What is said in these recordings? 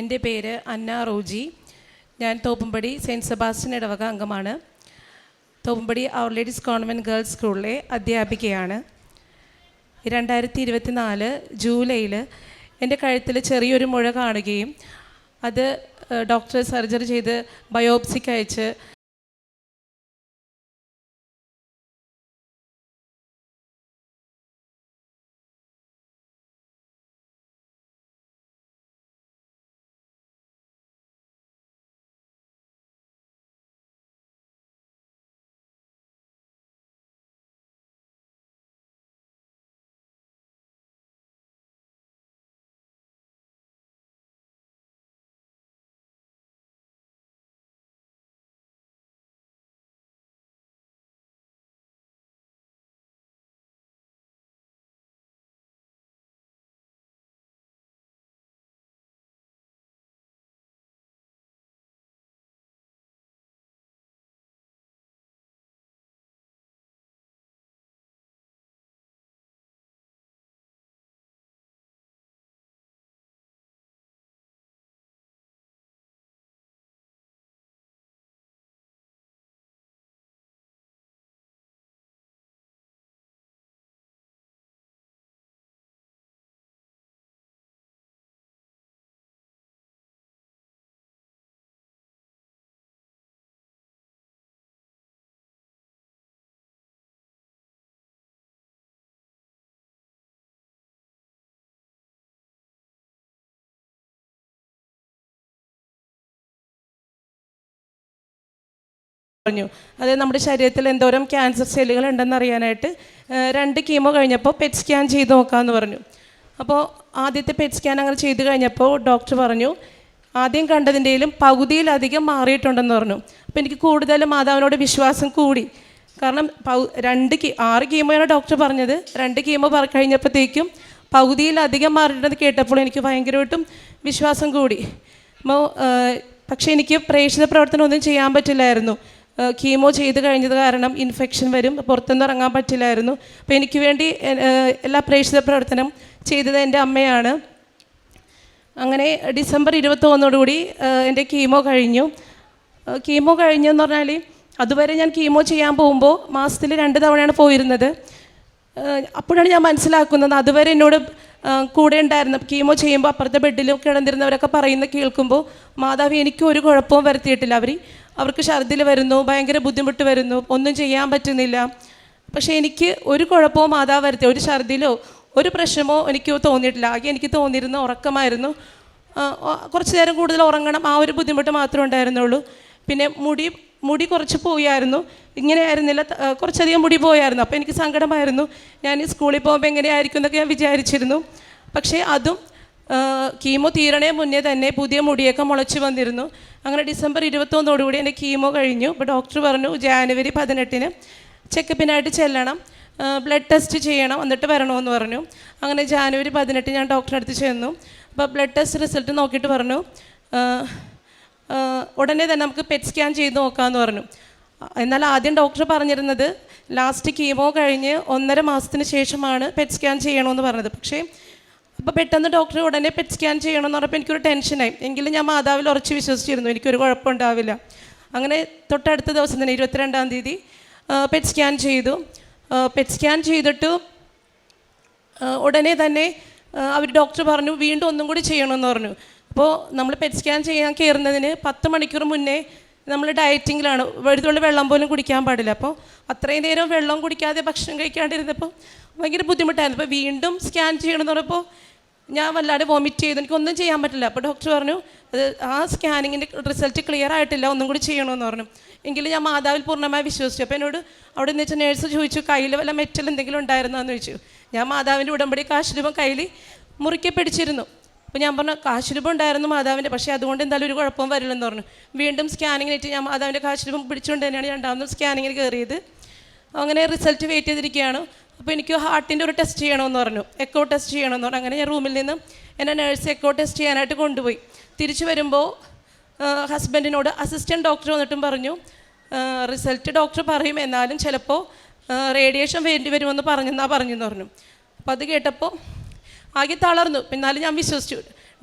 എന്റെ പേര് അന്ന റോജി. ഞാൻ തോപ്പുംപടി സെന്റ് സെബാസ്റ്റ്യൻ ഇടവക അംഗമാണ്. തോപ്പുംപടി അവർ ലേഡീസ് കോൺവെന്റ് ഗേൾസ് സ്കൂളിലെ അധ്യാപികയാണ്. രണ്ടായിരത്തി ഇരുപത്തി നാല് ജൂലൈയിൽ എന്റെ കഴുത്തിൽ ചെറിയൊരു മുഴ കാണുകയും അത് ഡോക്ടർ സർജറി ചെയ്ത് ബയോപ്സിക്ക് അയച്ച് പറഞ്ഞു. അത് നമ്മുടെ ശരീരത്തിൽ എന്തോരം ക്യാൻസർ സെല്ലുകൾ ഉണ്ടെന്ന് അറിയാനായിട്ട് രണ്ട് കീമോ കഴിഞ്ഞപ്പോൾ പെറ്റ് സ്കാൻ ചെയ്ത് നോക്കാമെന്ന് പറഞ്ഞു. അപ്പോൾ ആദ്യത്തെ പെറ്റ് സ്കാൻ അങ്ങനെ ചെയ്ത് കഴിഞ്ഞപ്പോൾ ഡോക്ടർ പറഞ്ഞു ആദ്യം കണ്ടതിന്റെയിലും പകുതിയിലധികം മാറിയിട്ടുണ്ടെന്ന് പറഞ്ഞു. അപ്പോൾ എനിക്ക് കൂടുതലും മാതാവിനോട് വിശ്വാസം കൂടി. കാരണം പൗ രണ്ട് കീ ആറ് കീമോയാണ് ഡോക്ടർ പറഞ്ഞത്. രണ്ട് കീമോ പറ കഴിഞ്ഞപ്പോഴത്തേക്കും പകുതിയിലധികം മാറിയിട്ടുണ്ടെന്ന് കേട്ടപ്പോൾ എനിക്ക് ഭയങ്കരമായിട്ടും വിശ്വാസം കൂടി. അപ്പോൾ പക്ഷേ എനിക്ക് പ്രേക്ഷിത പ്രവർത്തനം ഒന്നും ചെയ്യാൻ പറ്റില്ലായിരുന്നു. കീമോ ചെയ്ത് കഴിഞ്ഞത് കാരണം ഇൻഫെക്ഷൻ വരും. പുറത്തുനിന്ന് ഇറങ്ങാൻ പറ്റില്ലായിരുന്നു. അപ്പോൾ എനിക്ക് വേണ്ടി എല്ലാ പ്രേക്ഷിത പ്രവർത്തനം ചെയ്തത് എന്റെ അമ്മയാണ്. അങ്ങനെ ഡിസംബർ ഇരുപത്തൊന്നോടുകൂടി എന്റെ കീമോ കഴിഞ്ഞു. കീമോ കഴിഞ്ഞു എന്ന് പറഞ്ഞാൽ അതുവരെ ഞാൻ കീമോ ചെയ്യാൻ പോകുമ്പോൾ മാസത്തിൽ രണ്ട് തവണയാണ് പോയിരുന്നത്. അപ്പോഴാണ് ഞാൻ മനസ്സിലാക്കുന്നത് അതുവരെ എന്നോട് കൂടെ ഉണ്ടായിരുന്ന കീമോ ചെയ്യുമ്പോൾ അപ്പുറത്തെ ബെഡിലും കിടന്നിരുന്നവരൊക്കെ പറയുന്ന കേൾക്കുമ്പോൾ മാതാവ് എനിക്ക് ഒരു കുഴപ്പവും വരുത്തിയിട്ടില്ല. അവർ അവർക്ക് ഛർദിൽ വരുന്നു ഭയങ്കര ബുദ്ധിമുട്ട് വരുന്നു ഒന്നും ചെയ്യാൻ പറ്റുന്നില്ല. പക്ഷേ എനിക്ക് ഒരു കുഴപ്പവും മാതാവ് വരുത്തി ഒരു ഛർദിലോ ഒരു പ്രശ്നമോ എനിക്ക് തോന്നിയിട്ടില്ല. ആകെ എനിക്ക് തോന്നിയിരുന്ന ഉറക്കമായിരുന്നു. കുറച്ച് നേരം കൂടുതൽ ഉറങ്ങണം ആ ഒരു ബുദ്ധിമുട്ട് മാത്രമേ ഉണ്ടായിരുന്നുള്ളൂ. പിന്നെ മുടി മുടി കുറച്ച് പോയായിരുന്നു. ഇങ്ങനെ ആയിരുന്നില്ല കുറച്ചധികം മുടി പോയായിരുന്നു. അപ്പോൾ എനിക്ക് സങ്കടമായിരുന്നു. ഞാൻ സ്കൂളിൽ പോകുമ്പോൾ എങ്ങനെയായിരിക്കും എന്നൊക്കെ ഞാൻ വിചാരിച്ചിരുന്നു. പക്ഷേ അതും കീമോ തീരണേ മുന്നേ തന്നെ പുതിയ മുടിയൊക്കെ മുളച്ച് വന്നിരുന്നു. അങ്ങനെ ഡിസംബർ ഇരുപത്തൊന്നോടുകൂടി എന്റെ കീമോ കഴിഞ്ഞു. അപ്പോൾ ഡോക്ടർ പറഞ്ഞു ജാനുവരി പതിനെട്ടിന് ചെക്കപ്പിനായിട്ട് ചെല്ലണം. ബ്ലഡ് ടെസ്റ്റ് ചെയ്യണം എന്നിട്ട് വരണമെന്ന് പറഞ്ഞു. അങ്ങനെ ജാനുവരി പതിനെട്ട് ഞാൻ ഡോക്ടറെ അടുത്ത് ചെന്നു. അപ്പോൾ ബ്ലഡ് ടെസ്റ്റ് റിസൾട്ട് നോക്കിയിട്ട് പറഞ്ഞു ഉടനെ തന്നെ നമുക്ക് പെറ്റ് സ്കാൻ ചെയ്ത് നോക്കാമെന്ന് പറഞ്ഞു. എന്നാൽ ആദ്യം ഡോക്ടർ പറഞ്ഞിരുന്നത് ലാസ്റ്റ് കീമോ കഴിഞ്ഞ് ഒന്നര മാസത്തിന് ശേഷമാണ് പെറ്റ് സ്കാൻ ചെയ്യണമെന്ന് പറഞ്ഞത്. പക്ഷേ അപ്പോൾ പെട്ടെന്ന് ഡോക്ടർ ഉടനെ പെറ്റ് സ്കാൻ ചെയ്യണമെന്ന് പറഞ്ഞപ്പോൾ എനിക്കൊരു ടെൻഷനായി എങ്കിലും ഞാൻ മാതാവിൽ ഉറച്ച് വിശ്വസിച്ചിരുന്നു. എനിക്കൊരു കുഴപ്പമുണ്ടാവില്ല. അങ്ങനെ തൊട്ടടുത്ത ദിവസം തന്നെ ഇരുപത്തിരണ്ടാം തീയതി പെറ്റ് സ്കാൻ ചെയ്തു. പെറ്റ് സ്കാൻ ചെയ്തിട്ട് ഉടനെ തന്നെ അവർ ഡോക്ടർ പറഞ്ഞു വീണ്ടും ഒന്നും കൂടി ചെയ്യണമെന്ന് പറഞ്ഞു. അപ്പോൾ നമ്മൾ പെറ്റ് സ്കാൻ ചെയ്യാൻ കയറുന്നതിന് പത്ത് മണിക്കൂർ മുന്നേ നമ്മൾ ഡയറ്റിങ്ങിലാണ്. വെറുതുള്ള വെള്ളം പോലും കുടിക്കാൻ പാടില്ല. അപ്പോൾ അത്രയും നേരം വെള്ളം കുടിക്കാതെ ഭക്ഷണം കഴിക്കാണ്ടിരുന്നപ്പോൾ ഭയങ്കര ബുദ്ധിമുട്ടായിരുന്നു. അപ്പോൾ വീണ്ടും സ്കാൻ ചെയ്യണമെന്ന് പറഞ്ഞപ്പോൾ ഞാൻ വല്ലാതെ വോമിറ്റ് ചെയ്തു. എനിക്കൊന്നും ചെയ്യാൻ പറ്റില്ല. അപ്പോൾ ഡോക്ടർ പറഞ്ഞു അത് ആ സ്കാനിങ്ങിന്റെ റിസൾട്ട് ക്ലിയർ ആയിട്ടില്ല. ഒന്നും കൂടി ചെയ്യണമെന്ന് പറഞ്ഞു. എങ്കിലും ഞാൻ മാതാവിൽ പൂർണമായി വിശ്വസിച്ചു. അപ്പോൾ എന്നോട് അവിടെ നിന്ന് വെച്ചാൽ നേഴ്സ് ചോദിച്ചു കയ്യിൽ വല്ല മെറ്റൽ എന്തെങ്കിലും ഉണ്ടായിരുന്നോ എന്ന് ചോദിച്ചു. ഞാൻ മാതാവിന്റെ ഉടമ്പടി കാശുരൂപം കയ്യിൽ മുറുക്കെ പിടിച്ചിരുന്നു. അപ്പോൾ ഞാൻ പറഞ്ഞു കാശുരൂപം ഉണ്ടായിരുന്നു മാതാവിന്റെ പക്ഷേ അതുകൊണ്ട് എന്തായാലും ഒരു കുഴപ്പവും വരില്ലെന്ന് പറഞ്ഞു. വീണ്ടും സ്കാനിങ്ങിനായിട്ട് ഞാൻ മാതാവിന്റെ കാശുരൂപം പിടിച്ചുകൊണ്ട് തന്നെയാണ് രണ്ടാമതും സ്കാനിങ്ങിന് കയറിയത്. അങ്ങനെ റിസൾട്ട് വെയിറ്റ് ചെയ്തിരിക്കുകയാണ്. അപ്പോൾ എനിക്ക് ഹാർട്ടിന്റെ ഒരു ടെസ്റ്റ് ചെയ്യണമെന്ന് പറഞ്ഞു. എക്കോ ടെസ്റ്റ് ചെയ്യണമെന്ന് പറഞ്ഞു. അങ്ങനെ ഞാൻ റൂമിൽ നിന്ന് എന്നെ നേഴ്സ് എക്കോ ടെസ്റ്റ് ചെയ്യാനായിട്ട് കൊണ്ടുപോയി. തിരിച്ചു വരുമ്പോൾ ഹസ്ബൻഡിനോട് അസിസ്റ്റന്റ് ഡോക്ടർ വന്നിട്ടും പറഞ്ഞു. റിസൾട്ട് ഡോക്ടർ പറയും. എന്നാലും ചിലപ്പോൾ റേഡിയേഷൻ വേണ്ടി വരുമെന്ന് പറഞ്ഞെന്നാ പറഞ്ഞെന്ന് പറഞ്ഞു. അപ്പോൾ അത് കേട്ടപ്പോൾ ആകെ തളർന്നു. എന്നാലും ഞാൻ വിശ്വസിച്ചു.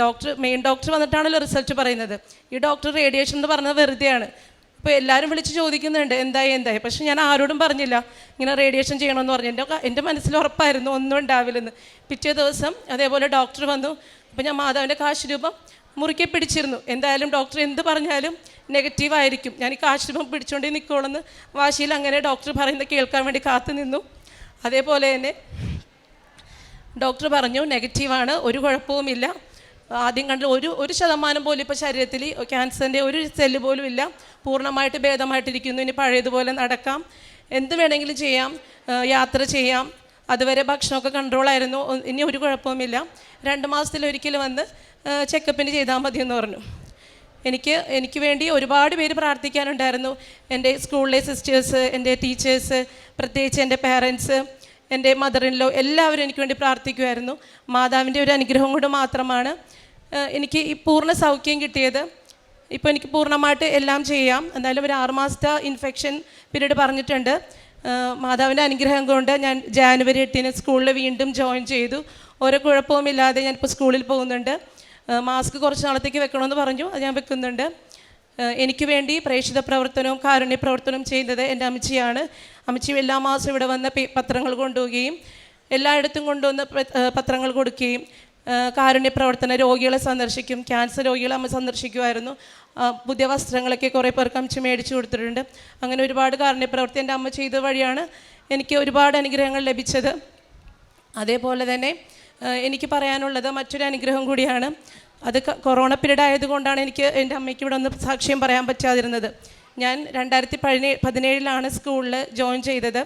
ഡോക്ടർ മെയിൻ ഡോക്ടർ വന്നിട്ടാണല്ലോ റിസൾട്ട് പറയുന്നത്. ഈ ഡോക്ടർ റേഡിയേഷൻ എന്ന് പറഞ്ഞത് വെറുതെയാണ്. അപ്പോൾ എല്ലാവരും വിളിച്ച് ചോദിക്കുന്നുണ്ട് എന്തായി എന്തായി? പക്ഷെ ഞാൻ ആരോടും പറഞ്ഞില്ല. ഇങ്ങനെ റേഡിയേഷൻ ചെയ്യണമെന്ന് പറഞ്ഞു. എന്റെ എന്റെ മനസ്സിൽ ഉറപ്പായിരുന്നു ഒന്നും ഉണ്ടാവില്ലെന്ന്. പിറ്റേ ദിവസം അതേപോലെ ഡോക്ടർ വന്നു. അപ്പോൾ ഞാൻ മാതാവിന്റെ കാശ് രൂപം മുറുക്കെ പിടിച്ചിരുന്നു. എന്തായാലും ഡോക്ടർ എന്ത് പറഞ്ഞാലും നെഗറ്റീവ് ആയിരിക്കും. ഞാൻ ഈ കാശ് രൂപം പിടിച്ചുകൊണ്ടേ നിൽക്കുള്ളൂ വാശിയിൽ അങ്ങനെ ഡോക്ടർ പറയുന്നത് കേൾക്കാൻ വേണ്ടി കാത്തു നിന്നു. അതേപോലെ തന്നെ ഡോക്ടർ പറഞ്ഞു നെഗറ്റീവാണ് ഒരു കുഴപ്പവുമില്ല. ആദ്യം കണ്ട ഒരു ഒരു ശതമാനം പോലും ഇപ്പോൾ ശരീരത്തിൽ ക്യാൻസറിന്റെ ഒരു സെല്ല് പോലും ഇല്ല. പൂർണമായിട്ട് ഭേദമായിട്ടിരിക്കുന്നു. ഇനി പഴയതുപോലെ നടക്കാം. എന്ത് വേണമെങ്കിലും ചെയ്യാം. യാത്ര ചെയ്യാം. അതുവരെ ഭക്ഷണമൊക്കെ കൺട്രോളായിരുന്നു ഇനി ഒരു കുഴപ്പവുമില്ല. രണ്ട് മാസത്തിൽ മാസത്തിലൊരിക്കൽ വന്ന് ചെക്കപ്പിന് ചെയ്താൽ മതി എന്ന് പറഞ്ഞു. എനിക്ക് എനിക്ക് വേണ്ടി ഒരുപാട് പേര് പ്രാർത്ഥിക്കാനുണ്ടായിരുന്നു. എന്റെ സ്കൂളിലെ സിസ്റ്റേഴ്സ് എന്റെ ടീച്ചേഴ്സ് പ്രത്യേകിച്ച് എന്റെ പേരൻസ് എന്റെ മദറിനിലോ എല്ലാവരും എനിക്ക് വേണ്ടി പ്രാർത്ഥിക്കുമായിരുന്നു മാതാവിന്റെ ഒരു അനുഗ്രഹം കൊണ്ട് മാത്രമാണ് എനിക്ക് ഈ പൂർണ സൗഖ്യം കിട്ടിയത്. ഇപ്പോൾ എനിക്ക് പൂർണമായിട്ട് എല്ലാം ചെയ്യാം. എന്തായാലും ഒരു ആറുമാസത്തെ ഇൻഫെക്ഷൻ പീരീഡ് പറഞ്ഞിട്ടുണ്ട്. മാതാവിന്റെ അനുഗ്രഹം കൊണ്ട് ഞാൻ ജാനുവരി എട്ടിന് സ്കൂളിൽ വീണ്ടും ജോയിൻ ചെയ്തു. ഓരോ കുഴപ്പവുമില്ലാതെ ഞാനിപ്പോൾ സ്കൂളിൽ പോകുന്നുണ്ട്. മാസ്ക് കുറച്ച് നാളത്തേക്ക് വെക്കണമെന്ന് പറഞ്ഞു. അത് ഞാൻ വെക്കുന്നുണ്ട്. എനിക്ക് വേണ്ടി പ്രേക്ഷിത പ്രവർത്തനവും കാരുണ്യ പ്രവർത്തനവും ചെയ്യുന്നത് എന്റെ അമ്മച്ചിയാണ്. അമ്മച്ചി എല്ലാ മാസവും ഇവിടെ വന്ന് പത്രങ്ങൾ കൊണ്ടുപോവുകയും എല്ലായിടത്തും കൊണ്ടുവന്ന് പത്രങ്ങൾ കൊടുക്കുകയും കാരുണ്യ പ്രവർത്തന രോഗികളെ സന്ദർശിക്കും ക്യാൻസർ രോഗികളെ അമ്മ സന്ദർശിക്കുമായിരുന്നു. പുതിയ വസ്ത്രങ്ങളൊക്കെ കുറേ പേർക്ക് അമ്മച്ചി മേടിച്ചു കൊടുത്തിട്ടുണ്ട്. അങ്ങനെ ഒരുപാട് കാരുണ്യ പ്രവർത്തി എന്റെ അമ്മ ചെയ്ത വഴിയാണ് എനിക്ക് ഒരുപാട് അനുഗ്രഹങ്ങൾ ലഭിച്ചത്. അതേപോലെ തന്നെ എനിക്ക് പറയാനുള്ളത് മറ്റൊരു അനുഗ്രഹം കൂടിയാണ്. അത് കൊറോണ പീരീഡ് ആയതുകൊണ്ടാണ് എനിക്ക് എന്റെ അമ്മയ്ക്ക് ഇവിടെ ഒന്ന് സാക്ഷ്യം പറയാൻ പറ്റാതിരുന്നത്. ഞാൻ രണ്ടായിരത്തി പതിനേഴ് പതിനേഴിലാണ് സ്കൂളിൽ ജോയിൻ ചെയ്തത്.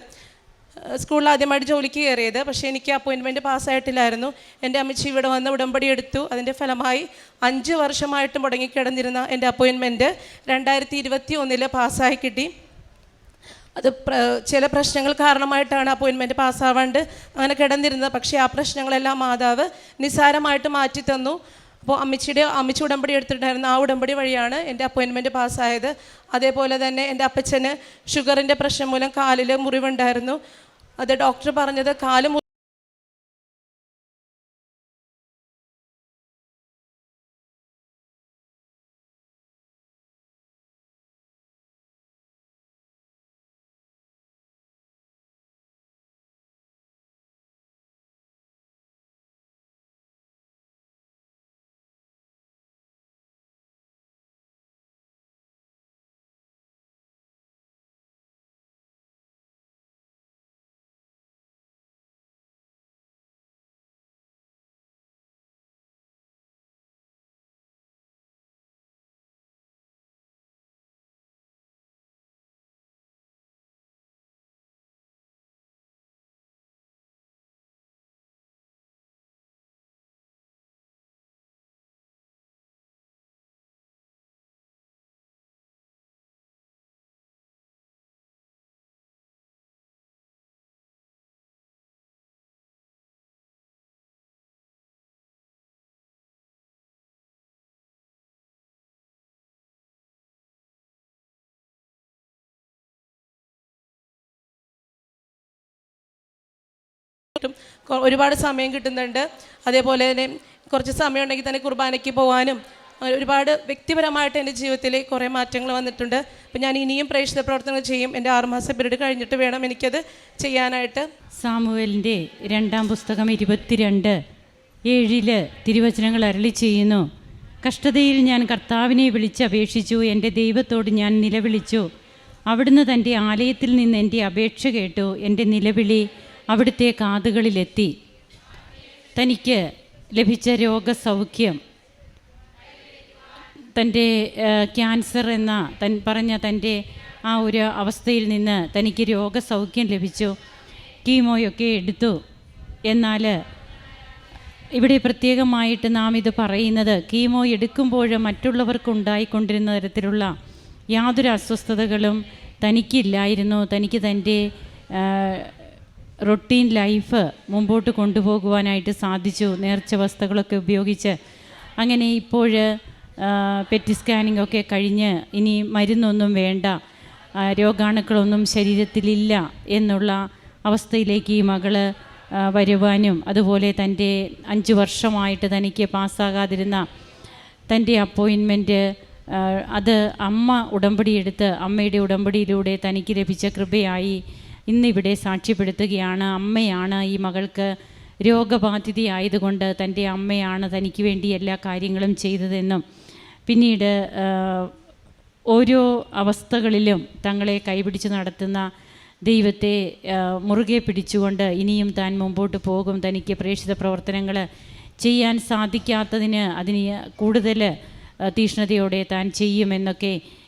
സ്കൂളിൽ ആദ്യമായിട്ട് ജോലിക്ക് കയറിയത്. പക്ഷേ എനിക്ക് അപ്പോയിൻമെന്റ് പാസ്സായിട്ടില്ലായിരുന്നു എന്റെ അമ്മച്ചി ഇവിടെ വന്ന് ഉടമ്പടി എടുത്തു. അതിന്റെ ഫലമായി അഞ്ച് വർഷമായിട്ട് മുടങ്ങിക്കിടന്നിരുന്ന എന്റെ അപ്പോയിൻമെന്റ് രണ്ടായിരത്തി ഇരുപത്തി ഒന്നിൽ പാസ്സായി കിട്ടി. അത് ചില പ്രശ്നങ്ങൾ കാരണമായിട്ടാണ് അപ്പോയിൻമെന്റ് പാസ്സാവാണ്ട് അങ്ങനെ കിടന്നിരുന്നത്. പക്ഷേ ആ പ്രശ്നങ്ങളെല്ലാം മാതാവ് നിസ്സാരമായിട്ട് മാറ്റി തന്നു അപ്പോൾ അമ്മച്ചിയുടെ അമ്മച്ചി ഉടമ്പടി എടുത്തിട്ടുണ്ടായിരുന്നു. ആ ഉടമ്പടി വഴിയാണ് എന്റെ അപ്പോയിൻമെന്റ് പാസ്സായത് അതേപോലെ തന്നെ എന്റെ അപ്പച്ചന് ഷുഗറിന്റെ പ്രശ്നം മൂലം കാലിൽ മുറിവുണ്ടായിരുന്നു. അത് ഡോക്ടർ പറഞ്ഞത് കാൽ കിട്ടും ഒരുപാട് സമയം കിട്ടുന്നുണ്ട്. അതേപോലെ തന്നെ കുറച്ച് സമയം ഉണ്ടെങ്കിൽ തന്നെ കുർബാനയ്ക്ക് പോകാനും ഒരുപാട് വ്യക്തിപരമായിട്ട് എന്റെ ജീവിതത്തിൽ കുറേ മാറ്റങ്ങൾ വന്നിട്ടുണ്ട്. അപ്പം ഞാൻ ഇനിയും പ്രേക്ഷിത പ്രവർത്തനങ്ങൾ ചെയ്യും. എന്റെ ആറുമാസ പിരീഡ് കഴിഞ്ഞിട്ട് വേണം എനിക്കത് ചെയ്യാനായിട്ട്. സാമുവേലിന്റെ രണ്ടാം പുസ്തകം ഇരുപത്തിരണ്ട് ഏഴിൽ തിരുവചനങ്ങൾ അരളി ചെയ്യുന്നു. കഷ്ടതയിൽ ഞാൻ കർത്താവിനെ വിളിച്ചപേക്ഷിച്ചു എന്റെ ദൈവത്തോട് ഞാൻ നിലവിളിച്ചു. അവിടുന്ന് തന്റെ ആലയത്തിൽ നിന്ന് എന്റെ അപേക്ഷ കേട്ടു. എന്റെ നിലവിളി അവിടുത്തെ കാതുകളിലെത്തി. തനിക്ക് ലഭിച്ച രോഗസൗഖ്യം. തന്റെ ക്യാൻസർ എന്ന തൻ പറഞ്ഞ തന്റെ ആ ഒരു അവസ്ഥയിൽ നിന്ന് തനിക്ക് രോഗസൗഖ്യം ലഭിച്ചു. കീമോയൊക്കെ എടുത്തു. എന്നാൽ ഇവിടെ പ്രത്യേകമായിട്ട് നാം ഇത് പറയുന്നത് കീമോ എടുക്കുമ്പോൾ മറ്റുള്ളവർക്കുണ്ടായിക്കൊണ്ടിരുന്ന തരത്തിലുള്ള യാതൊരു അസ്വസ്ഥതകളും തനിക്കില്ലായിരുന്നു. തനിക്ക് തന്റെ റൊട്ടീൻ ലൈഫ് മുമ്പോട്ട് കൊണ്ടുപോകുവാനായിട്ട് സാധിച്ചു. നേർച്ച വസ്തുക്കളൊക്കെ ഉപയോഗിച്ച്. അങ്ങനെ ഇപ്പോൾ പെറ്റി സ്കാനിംഗ് ഒക്കെ കഴിഞ്ഞ് ഇനി മരുന്നൊന്നും വേണ്ട രോഗാണുക്കളൊന്നും ശരീരത്തിലില്ല എന്നുള്ള അവസ്ഥയിലേക്ക് ഈ മകൾ വരുവാനും അതുപോലെ തന്റെ അഞ്ച് വർഷമായിട്ട് തനിക്ക് പാസ്സാകാതിരുന്ന തന്റെ അപ്പോയിൻമെന്റ് അത് അമ്മ ഉടമ്പടിയെടുത്ത് അമ്മയുടെ ഉടമ്പടിയിലൂടെ തനിക്ക് ലഭിച്ച കൃപയായി ഇന്നിവിടെ സാക്ഷ്യപ്പെടുത്തുകയാണ്. അമ്മയാണ് ഈ മകൾക്ക് രോഗബാധിതയായതുകൊണ്ട് തന്റെ അമ്മയാണ് തനിക്ക് വേണ്ടി എല്ലാ കാര്യങ്ങളും ചെയ്തതെന്നും. പിന്നീട് ഓരോ അവസ്ഥകളിലും തങ്ങളെ കൈപിടിച്ച് നടത്തുന്ന ദൈവത്തെ മുറുകെ പിടിച്ചുകൊണ്ട് ഇനിയും താൻ മുമ്പോട്ട് പോകും. തനിക്ക് പ്രേക്ഷിത പ്രവർത്തനങ്ങൾ ചെയ്യാൻ സാധിക്കാത്തതിന് അതിന് കൂടുതൽ തീഷ്ണതയോടെ താൻ ചെയ്യുമെന്നൊക്കെ